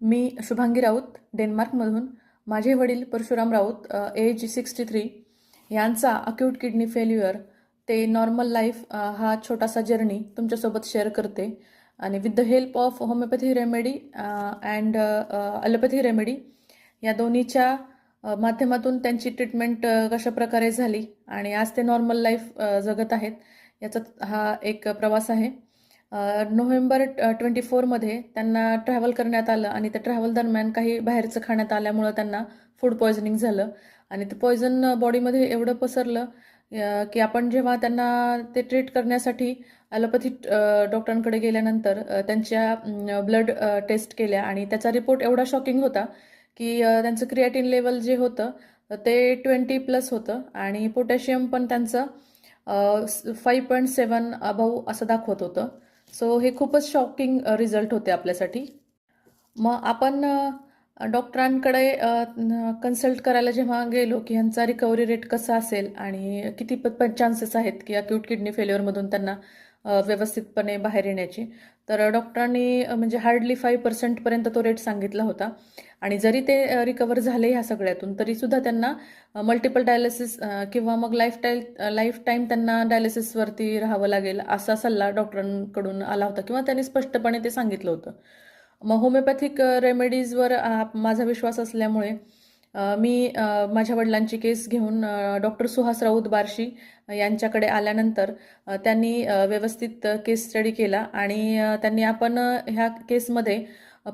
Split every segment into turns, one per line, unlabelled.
मी शुभांगी राऊत डेन्मार्कमधून. माझे वडील Parshuram Raut age sixty three यांचा अक्यूट किडनी फेल्युअर ते नॉर्मल लाईफ हा छोटासा जर्नी तुमच्यासोबत शेअर करते. आणि with the help of homoeopathy remedy and allopathy remedy या दोन्हीच्या माध्यमातून त्यांची ट्रीटमेंट कशा प्रकारे झाली. आणि आज ते नॉर्मल लाईफ जगत आहेत. याचा हा एक प्रवास आहे. नोव्हेंबर ट्वेंटी फोरमध्ये त्यांना ट्रॅव्हल करण्यात आलं आणि त्या ट्रॅव्हल दरम्यान काही बाहेरचं खाण्यात आल्यामुळं त्यांना फूड पॉयझनिंग झालं. आणि ते पॉयझन बॉडीमध्ये एवढं पसरलं की आपण जेव्हा त्यांना ते ट्रीट करण्यासाठी ॲलोपॅथी डॉक्टरांकडे गेल्यानंतर त्यांच्या ब्लड टेस्ट केल्या आणि त्याचा रिपोर्ट एवढा शॉकिंग होता की त्यांचं क्रिएटिन लेवल जे होतं ते ट्वेंटी प्लस होतं आणि पोटॅशियम पण त्यांचं फाईव्ह पॉईंट सेवन अभाऊ असं दाखवत होतं. सो हे खूपच शॉकिंग रिझल्ट होते आपल्यासाठी. मग आपण डॉक्टरांकडे कन्सल्ट करायला जेव्हा गेलो की ह्यांचा रिकव्हरी रेट कसा असेल आणि किती प चान्सेस आहेत की अक्यूट किडनी फेल्युअरमधून त्यांना व्यवस्थितपणे बाहेर येण्याची. तर डॉक्टरांनी म्हणजे हार्डली फाईव्ह पर्सेंटपर्यंत तो रेट सांगितला होता. आणि जरी ते रिकवर झाले ह्या सगळ्यातून तरीसुद्धा त्यांना मल्टिपल डायलिसिस किंवा मग लाईफ टाईल लाईफ टाईम त्यांना डायलिसिसवरती राहावं लागेल असा सल्ला डॉक्टरांकडून आला होता किंवा त्यांनी स्पष्टपणे ते सांगितलं होतं. मग होमिओपॅथिक रेमेडीजवर माझा विश्वास असल्यामुळे मी माझ्या वडिलांची केस घेऊन डॉक्टर सुहास राऊत बार्शी यांच्याकडे आल्यानंतर त्यांनी व्यवस्थित केस स्टडी केला आणि त्यांनी आपण ह्या केसमध्ये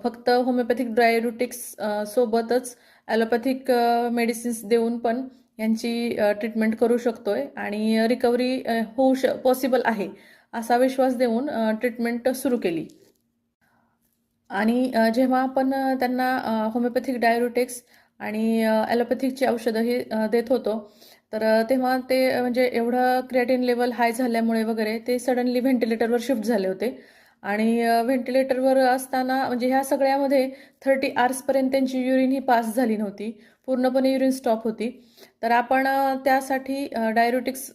फक्त होमिओपॅथिक ड्रायरुटिक्स सोबतच ॲलोपॅथिक मेडिसिन्स देऊन पण यांची ट्रीटमेंट करू शकतोय आणि रिकव्हरी होऊ श पॉसिबल आहे असा विश्वास देऊन ट्रीटमेंट सुरू केली. आणि जेव्हा आपण त्यांना होमिओपॅथिक डायरुटिक्स आणि ॲलोपॅथिकची औषधंही देत होतो. तर तेव्हा ते म्हणजे एवढं क्रिएटिन लेवल हाय झाल्यामुळे वगैरे ते सडनली व्हेंटिलेटरवर शिफ्ट झाले होते. आणि व्हेंटिलेटरवर असताना म्हणजे ह्या सगळ्यामध्ये थर्टी आर्सपर्यंत त्यांची युरिन ही पास झाली नव्हती. पूर्णपणे युरिन स्टॉप होती. तर आपण त्यासाठी डायरोटिक्स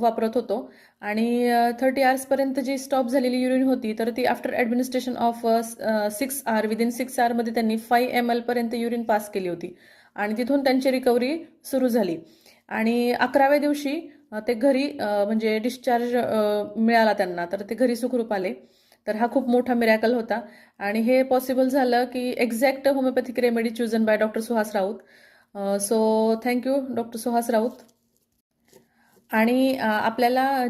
वापरत होतो. आणि थर्टी आर्सपर्यंत जी स्टॉप झालेली युरिन होती तर ती after administration of six hour within six आरमध्ये त्यांनी फाईव्ह एम एलपर्यंत युरिन पास केली होती. आणि तिथून त्यांची रिकव्हरी सुरू झाली. आणि अकराव्या दिवशी ते घरी म्हणजे डिस्चार्ज मिळाला त्यांना. तर ते घरी सुखरूप आले. तर हा खूप मोठा मिरॅकल होता. आणि हे पॉसिबल झालं की exact homeopathic remedy chosen by doctor Suhas Raut. So thank you doctor Suhas Raut. आणि आपल्याला